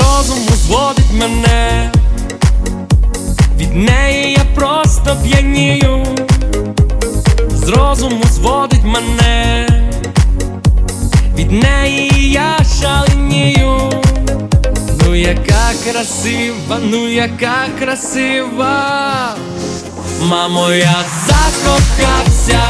розуму зводить мене, від неї я просто п'янію, з розуму зводить мене, від неї я шаленію. Ну яка красива, ну яка красива, мамо, я закохався,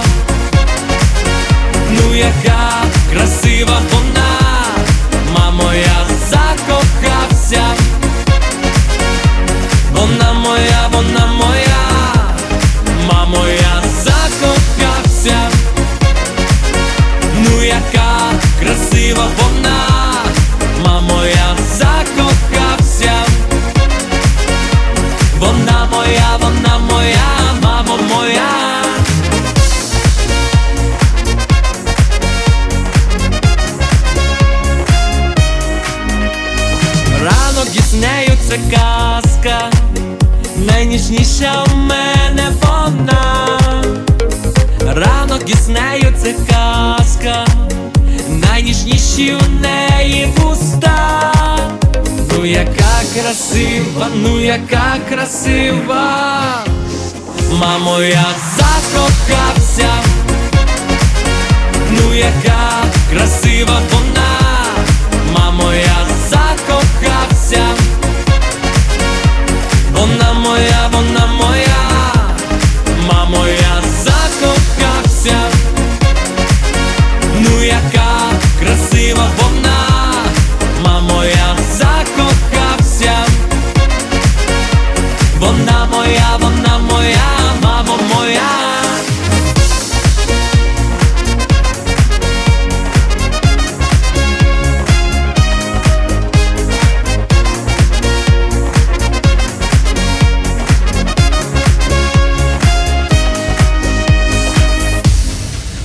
красива вона, мамо, я закохався, вона моя, вона моя, мамо моя. Ранок із нею це казка, найніжніша у мене вона. Ранок із нею найніжніші у неї пуста, Ну яка красива, ну яка красива, мамо, я закохався,